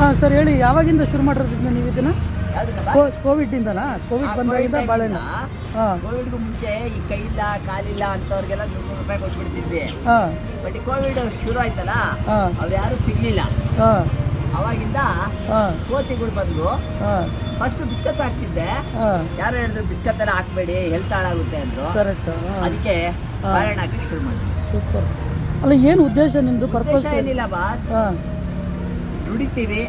ಹಾಂ ಸರ್ ಹೇಳಿ ಯಾವಾಗಿಂದ ಶುರು ಮಾಡಿರೋದ್ರಿಂದ ನೀವು ಇದನ್ನು? ಕೋವಿಡ್ ಕೋ ಕೋವಿಡ್ಡಿಂದನಾ ಕೋವಿಡ್ ಬಂದಾಗಿಂದ ಬಾಳೆಹಣ್ಣು ಹಾಂ. ಕೋವಿಡ್ಗೂ ಮುಂಚೆ ಈ ಕೈಯಿಲ್ಲ ಕಾಲಿಲ್ಲ ಅಂತವ್ರಿಗೆಲ್ಲ ನೂರು ರೂಪಾಯಿ ಕೊಟ್ಬಿಡ್ತಿದ್ವಿ. ಹಾಂ. ಬಟ್ ಈ ಕೋವಿಡ್ ಶುರು ಆಯ್ತಲ್ಲ ಹಾಂ. ಅವ್ರು ಯಾರು ಸಿಗ್ಲಿಲ್ಲ. ಹಾಂ. ಅವಾಗಿಂದ ಹಾಂ. ಕೋತಿಗಳು ಬಂದು ಹಾಂ. ಫಸ್ಟ್ ಬಿಸ್ಕತ್ ಹಾಕ್ತಿದ್ದೆ. ಹಾಂ. ಯಾರು ಹೇಳಿದ್ರು ಬಿಸ್ಕತ್ ಎಲ್ಲ ಹಾಕ್ಬೇಡಿ ಹೆಲ್ತ್ ಹಾಳಾಗುತ್ತೆ ಅಂದ್ರು. ಕರೆಕ್ಟ್ ಅದಕ್ಕೆ ಬಾಳೆಹಣ್ಣು ಹಾಕಿ ಶುರು ಮಾಡಿದ್ವಿ ಸೂಪರ್. ಅಲ್ಲ ಏನು ಉದ್ದೇಶ ನಿಮ್ಮದು ಪರ್ಪಸ್ ಏನಿಲ್ಲ ಬಾಸ್ ಹಾಂ. ದುಡಿತೀವಿ.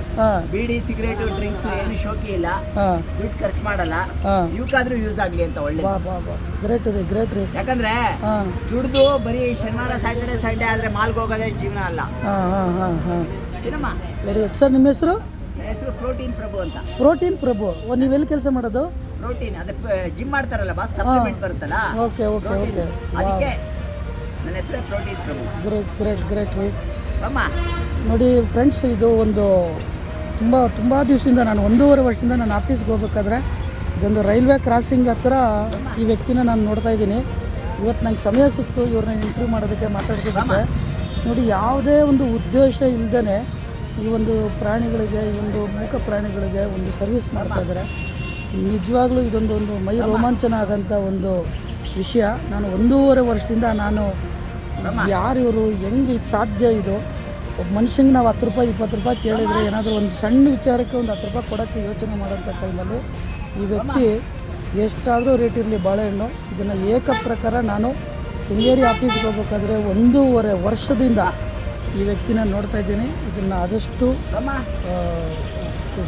ಬೀಡಿ ಸಿಗರೇಟ್ ಡ್ರಿಂಕ್ಸ್ ಏನು ಶೋಕಿ ಇಲ್ಲ. ದುಡ್ಡು ಖರ್ಚು ಮಾಡಲ್ಲ. ಇವಕ್ಕಾದ್ರೂ ಯೂಸ್ ಆಗ್ಲಿ ಅಂತ ಒಳ್ಳೆ ಗ್ರೇಟ್ ರೀ ಗ್ರೇಟ್ ರೀ. ಯಾಕಂದ್ರೆ ದುಡ್ದು ಬರೀ ಶನಿವಾರ ಸ್ಯಾಟರ್ಡೆ ಸಂಡೇ ಆದ್ರೆ ಮಾಲ್ಗೆ ಹೋಗೋದೇ ಜೀವನ ಅಲ್ಲ. ಏನಮ್ಮ? ವೆರಿ ಗುಡ್ ಸರ್ ನಿಮ್ಮ ಹೆಸರು? ಹೆಸರು ಪ್ರೋಟೀನ್ ಪ್ರಭು ಅಂತ. ಪ್ರೋಟೀನ್ ಪ್ರಭು. ಓ ಎಲ್ಲಿ ಕೆಲಸ ಮಾಡೋದು? ಪ್ರೋಟೀನ್ ಅದೇ ಜಿಮ್ ಮಾಡ್ತಾರಲ್ಲ ಬಾ ಸಪ್ಲಿಮೆಂಟ್ ಬರುತ್ತಲ್ಲ? Okay okay. ಓಕೆ ಅದಕ್ಕೆ ನನ್ನ ಹೆಸರೇ protein Prabhu. Great great great ನೋಡಿ ಫ್ರೆಂಡ್ಸ್ ಇದು ಒಂದು ತುಂಬ ತುಂಬ ದಿವಸದಿಂದ ನಾನು ಒಂದೂವರೆ ವರ್ಷದಿಂದ ನಾನು ಆಫೀಸ್ಗೆ ಹೋಗ್ಬೇಕಾದ್ರೆ ಇದೊಂದು ರೈಲ್ವೆ ಕ್ರಾಸಿಂಗ್ ಹತ್ರ ಈ ವ್ಯಕ್ತಿನ ನಾನು ನೋಡ್ತಾ ಇದ್ದೀನಿ. ಇವತ್ತು ನಂಗೆ ಸಮಯ ಸಿಕ್ತು ಇವ್ರನ್ನ ಇಂಟರ್ವ್ಯೂ ಮಾಡೋದಕ್ಕೆ ಮಾತಾಡ್ಸೋದಕ್ಕೆ. ನೋಡಿ ಯಾವುದೇ ಒಂದು ಉದ್ದೇಶ ಇಲ್ಲದೇ ಈ ಒಂದು ಪ್ರಾಣಿಗಳಿಗೆ ಈ ಒಂದು ಮೂಕ ಪ್ರಾಣಿಗಳಿಗೆ ಒಂದು ಸರ್ವಿಸ್ ಮಾಡ್ತಾ ಇದ್ದಾರೆ. ನಿಜವಾಗ್ಲೂ ಇದೊಂದು ಒಂದು ಮೈ ರೋಮಾಂಚನ ಆಗೋಂಥ ಒಂದು ವಿಷಯ. ನಾನು ಒಂದೂವರೆ ವರ್ಷದಿಂದ ನಾನು ಯಾರು ಇವರು ಹೆಂಗೆ ಇದು ಸಾಧ್ಯ ಇದು? ಒಬ್ಬ ಮನುಷ್ಯಂಗೆ ನಾವು ಹತ್ತು ರೂಪಾಯಿ ಇಪ್ಪತ್ತು ರೂಪಾಯಿ ಕೇಳಿದರೆ ಏನಾದರೂ ಒಂದು ಸಣ್ಣ ವಿಚಾರಕ್ಕೆ ಒಂದು ಹತ್ತು ರೂಪಾಯಿ ಕೊಡೋಕ್ಕೆ ಯೋಚನೆ ಮಾಡೋಂಥ ಟೈಮಲ್ಲಿ ಈ ವ್ಯಕ್ತಿ ಎಷ್ಟಾದರೂ ರೇಟ್ ಇರಲಿ ಬಾಳೆಹಣ್ಣು. ಇದನ್ನು ಏಕ ಪ್ರಕಾರ ನಾನು ಕೆಂಗೇರಿ ಆಫೀಸ್ಗೆ ಹೋಗ್ಬೇಕಾದ್ರೆ ಒಂದೂವರೆ ವರ್ಷದಿಂದ ಈ ವ್ಯಕ್ತಿನ ನೋಡ್ತಾ ಇದ್ದೀನಿ. ಇದನ್ನು ಆದಷ್ಟು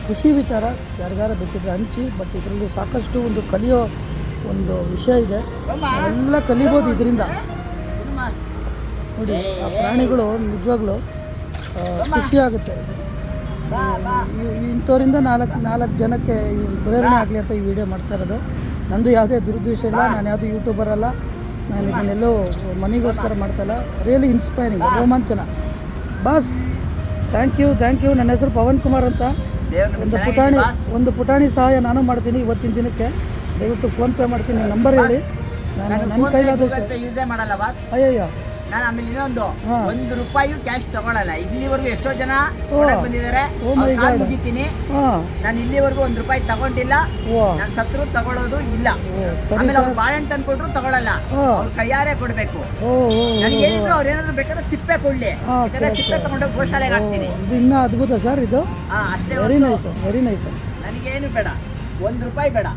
ಖುಷಿ ವಿಚಾರ ಯಾರಿಗಾರ ಬೇಕಿದ್ರೆ ಹಂಚಿ ಬಟ್ ಇದರಲ್ಲಿ ಸಾಕಷ್ಟು ಒಂದು ಕಲಿಯೋ ಒಂದು ವಿಷಯ ಇದೆ. ಎಲ್ಲ ಕಲಿಬೋದು ಇದರಿಂದ. ನೋಡಿ ಆ ಪ್ರಾಣಿಗಳು ನಿಜವಾಗ್ಲೂ ಖುಷಿಯಾಗುತ್ತೆ ಇಂಥವರಿಂದ ನಾಲ್ಕು ನಾಲ್ಕು ಜನಕ್ಕೆ ಪ್ರೇರಣೆ ಆಗಲಿ ಅಂತ ಈ ವಿಡಿಯೋ ಮಾಡ್ತಾ ಇರೋದು. ನಂದು ಯಾವುದೇ ದುರುದ್ದೇಶ ಇಲ್ಲ ನಾನು ಯಾವುದು ಯೂಟ್ಯೂಬರ್ ಅಲ್ಲ ನಾನು ಇದನ್ನೆಲ್ಲೋ ಮನೆಗೋಸ್ಕರ ಮಾಡ್ತಲ್ಲ ರಿಯಲಿ ಇನ್ಸ್ಪೈರಿಂಗ್ ರೋಮಾಂಚನ. Boss thank you thank you ನನ್ನ ಹೆಸರು ಪವನ್ ಕುಮಾರ್ ಅಂತ. ಒಂದು ಪುಟಾಣಿ ಒಂದು ಪುಟಾಣಿ ಸಹಾಯ ನಾನು ಮಾಡ್ತೀನಿ ಇವತ್ತಿನ ದಿನಕ್ಕೆ. ದಯವಿಟ್ಟು ಫೋನ್ಪೇ ಮಾಡ್ತೀನಿ. ನಂಬರ್ ಹೇಳಿ. ನಾನು ನನ್ನ ಕೈಲಾದಷ್ಟು ಅಯ್ಯಯ್ಯ. ನಾನು ಆಮೇಲೆ ಇನ್ನೊಂದು. ಒಂದು ರೂಪಾಯಿ ಕ್ಯಾಶ್ ತಗೊಳಲ್ಲ. ಇಲ್ಲಿವರೆಗೂ ಎಷ್ಟೋ ಜನ ಬಂದಿದ್ದಾರೆ. ಕಾಲ್ ಮುಗಿತೀನಿ. ನಾನು ಇಲ್ಲಿವರೆಗೂ ಒಂದ್ ರೂಪಾಯಿ ತಗೊಂಡಿಲ್ಲ. ನಾನು ಸತ್ರು ತಗೊಳ್ಳೋದು ಇಲ್ಲ. ಆಮೇಲೆ ಅವ್ರು ಬಾಳೆಹಣ್ಣು ತಂದು ಕೊಟ್ರು ತಗೊಳಲ್ಲ. ಅವ್ರ ಕೈಯಾರೆ ಕೊಡ್ಬೇಕು. ನನಗೆ ಏನಿದ್ರು ಅವ್ರು ಏನಾದ್ರು ಬೇಕಾದ್ರೆ ಸಿಪ್ಪೆ ಕೊಡ್ಲಿ. ಸಿಪ್ಪೆ ತಗೊಂಡು ಗೋಶಾಲೆಗೆ ಹಾಕ್ತೀನಿ. ಇದು ಇನ್ನೂ ಅದ್ಭುತ ಸರ್ ಇದು. ಅಷ್ಟೇ ವೆರಿ ನೈಸ್ ವೆರಿ ನೈಸ್ ನನಗೇನು ಬೇಡ. ಒಂದು ರೂಪಾಯಿ ಬೇಡ.